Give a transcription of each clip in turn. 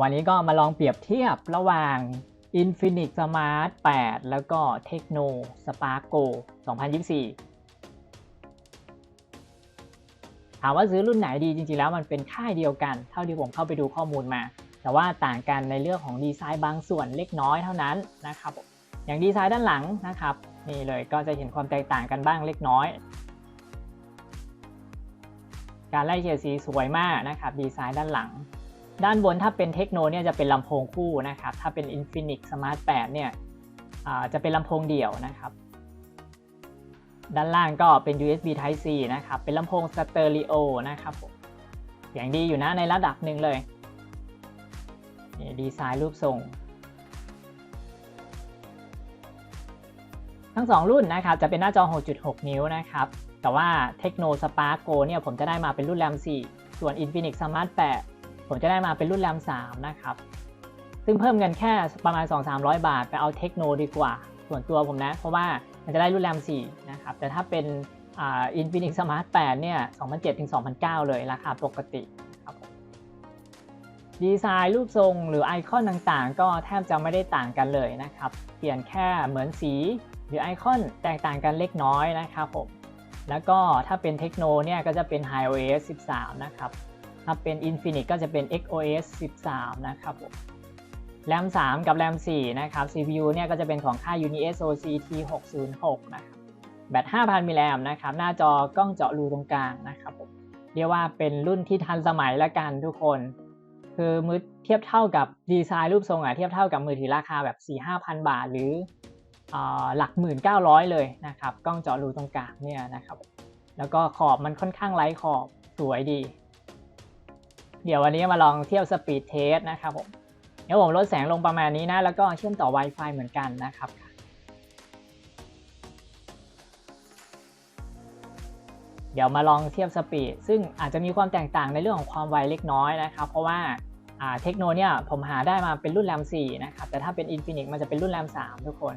วันนี้ก็มาลองเปรียบเทียบระหว่าง Infinix Smart 8 แล้วก็ Tecno Spark Go 2024 ถามว่าซื้อรุ่นไหนดีจริงๆแล้วมันเป็นค่ายเดียวกัน เท่าที่ผมเข้าไปดูข้อมูลมา แต่ว่าต่างกันในเรื่องของดีไซน์บางส่วนเล็กน้อยเท่านั้นนะครับอย่างดีไซน์ด้านหลังนะครับนี่เลยก็จะเห็นความแตกต่างกันบ้างเล็กน้อย การไล่เฉดสีสวยมากนะครับดีไซน์ด้านหลัง ด้านบนถ้าเป็นเทคโนเนี่ยจะเป็นลำโพงคู่นะครับ ถ้าเป็น Infinix Smart 8 เนี่ยจะเป็นลำโพงเดี่ยวนะครับ ด้านล่างก็เป็น USB Type C นะครับ เป็นลำโพงสเตอริโอนะครับอย่างดีอยู่นะในระดับหนึ่งเลยดีไซน์รูปทรง ทั้ง 2 รุ่นนะครับ จะเป็นหน้าจอ 6.6 นิ้วนะครับ แต่ว่า Tecno Spark Go เนี่ยผมจะได้มาเป็นรุ่นแรม4ส่วน Infinix Smart 8 ผมจะได้มาเป็นรุ่นแรม3นะครับ ซึ่งเพิ่มเงินแค่ประมาณ 2-300 บาท ไปเอา Tecno ดีกว่า ส่วนตัวผมนะ เพราะว่ามันจะได้รุ่นแรม4นะครับ แต่ถ้าเป็นอ่า Infinix Smart 8เนี่ย2,007ถึง2,009 เลยราคาปกติครับผมดีไซน์รูปทรงหรือไอคอนต่างๆ ก็แทบจะไม่ได้ต่างกันเลยนะครับ เปลี่ยนแค่เหมือนสีหรือไอคอนแตกต่างกันเล็กน้อยนะครับผมแล้วก็ถ้าเป็นเทคโนเนี่ยก็จะเป็น iOS 13 นะครับ ถ้าเป็น Infinix ก็จะเป็น XOS 13 นะครับผมแรม3กับแรม4นะครับ CPU เนี่ยก็จะเป็นของค่าย UniSoc T606 นะครับ แบต 5,000 มิลลิแอมนะครับ หน้าจอกล้องเจาะรูตรงกลางนะครับผม เรียกว่าเป็นรุ่นที่ทันสมัยละกันทุกคน คือมือเทียบเท่ากับดีไซน์รูปทรงอะเทียบเท่ากับมือถือราคาแบบ 4-5,000 บาท หรืออหลัก 1,900 เลยนะครับ กล้องเจาะรูตรงกลางเนี่ยนะครับ แล้วก็ขอบมันค่อนข้างไร้ขอบสวยดี เดี๋ยววันนี้มาลองเทียบสปีดเทสนะครับผมเดี๋ยวผมลดแสงลงประมาณนี้นะ แล้วก็เชื่อมต่อ Wi-Fi เหมือนกันนะครับเดี๋ยวมาลองเทียบสปีดซึ่งอาจจะมีความแตกต่างในเรื่องของความไวเล็กน้อยนะครับ เพราะว่าเทคโนเนี่ยผมหาได้มาเป็นรุ่นแรม4นะครับแต่ถ้าเป็น Infinix มันจะเป็นรุ่นแรม3ทุกคน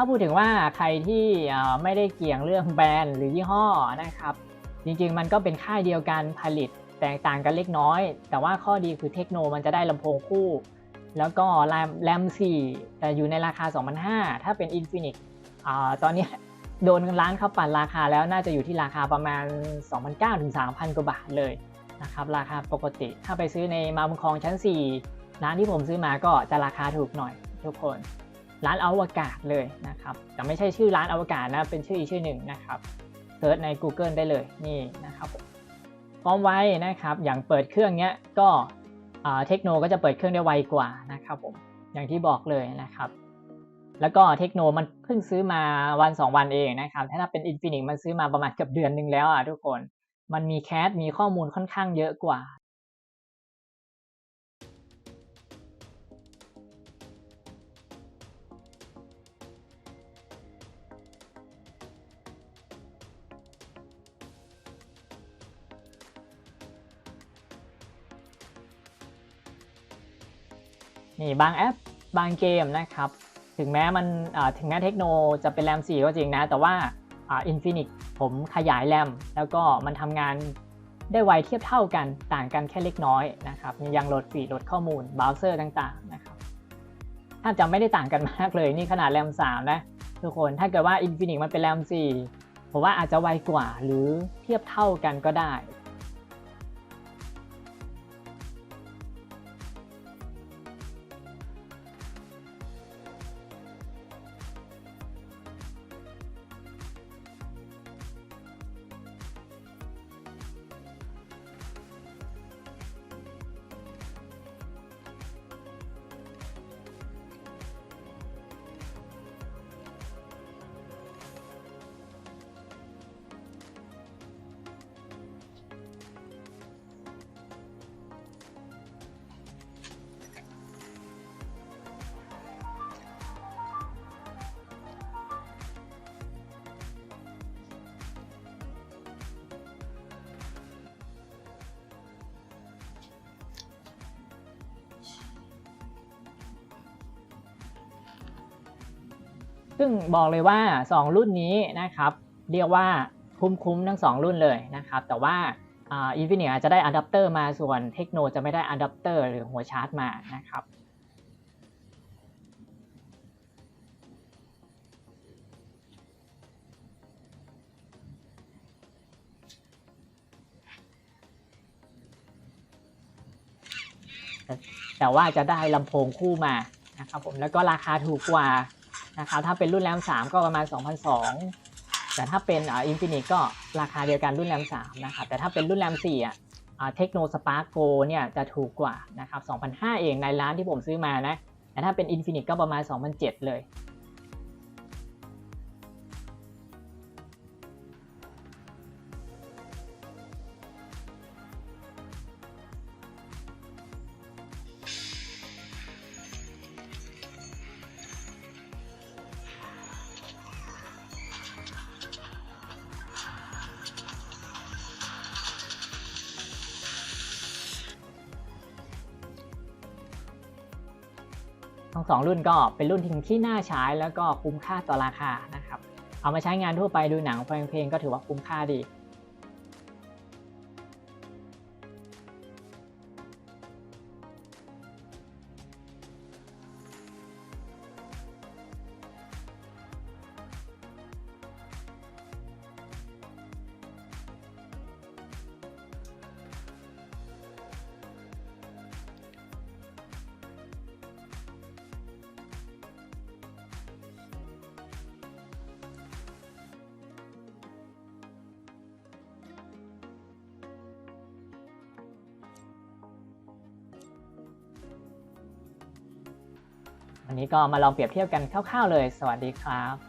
ถ้าพูดถึงว่าใครที่ไม่ได้เกี่ยงเรื่องแบรนด์หรือยี่ห้อนะครับ จริงๆ มันก็เป็นค่ายเดียวกันผลิตแตกต่างกันเล็กน้อย แต่ว่าข้อดีคือเทคโนมันจะได้ลำโพงคู่ แล้วก็แรมแรม4แต่อยู่ในราคา 2,500 ถ้าเป็น Infinix อ่าตอนนี้โดนร้านเขาปั่นราคาแล้วน่าจะอยู่ที่ราคาประมาณ 2,900ถึง3,000 กว่าบาทเลยนะครับราคาปกติ ถ้าไปซื้อในมาบุญคลองชั้น 4 ร้านที่ผมซื้อมาก็จะราคาถูกหน่อยทุกคน ร้านอวกาศเลยนะครับแต่ไม่ใช่ชื่อร้านอวกาศนะเป็นชื่ออีกชื่อหนึ่งนะครับเซิร์ชใน Google ได้เลยนี่นะครับผมความไวนะครับอย่างเปิดเครื่องเนี้ยก็เทคโนก็จะเปิดเครื่องได้ไวกว่านะครับผมอย่างที่บอกเลยนะครับ แล้วก็เทคโนมันเพิ่งซื้อมาวัน 2 วันเองนะครับถ้าเป็น Infinix มันซื้อมาประมาณเกือบเดือนหนึ่งแล้วอะทุกคน มันมีแคสมีข้อมูลค่อนข้างเยอะกว่า นี่บางแอปบางเกมนะครับ ถึงแม้มันถึงแม้เทคโนจะเป็นแรม 4 ก็จริงนะ แต่ว่าอ่า Infinix ผมขยายแรม แล้วก็มันทำงานได้ไวเทียบเท่ากันต่างกันแค่เล็กน้อยนะครับยังโหลดฟีดโหลดข้อมูลเบราว์เซอร์ต่างๆนะครับถ้าจะไม่ได้ต่างกันมากเลยนี่ขนาดแรม 3 นะทุกคนถ้าเกิดว่า Infinix มันเป็นแรม 4 ผมว่าอาจจะไวกว่าหรือเทียบเท่ากันก็ได้ ซึ่งบอกเลยว่า 2 รุ่นนี้นะครับ เรียกว่าคุ้มๆทั้ง 2 รุ่นเลยนะครับ แต่ว่าอินฟินิอาจจะได้อะแดปเตอร์มาส่วนเทคโนจะไม่ได้อะแดปเตอร์หรือหัวชาร์จมานะครับแต่ว่าจะได้ลำโพงคู่มานะครับผมแล้วก็ราคาถูกกว่า นะครับถ้าเป็นรุ่นแรม3 ก็ประมาณ 2,002แต่ถ้าเป็นอ่าอินฟินิตก็ราคาเดียวกันรุ่นแรม3นะครับแต่ถ้าเป็นรุ่นแรม4อะเทคโนสปาร์กโกเนี่ยจะถูกกว่านะครับ2,500เองในร้านที่ผมซื้อมานะแต่ถ้าเป็นอินฟินิตก็ประมาณ2,007เลย ทั้งสองรุ่นก็เป็นรุ่นที่ที่น่าใช้แล้วก็คุ้มค่าต่อราคานะครับ เอามาใช้งานทั่วไปดูหนังฟังเพลงก็ถือว่าคุ้มค่าดี วันนี้ก็มาลองเปรียบเทียบกันคร่าวๆเลย สวัสดีครับ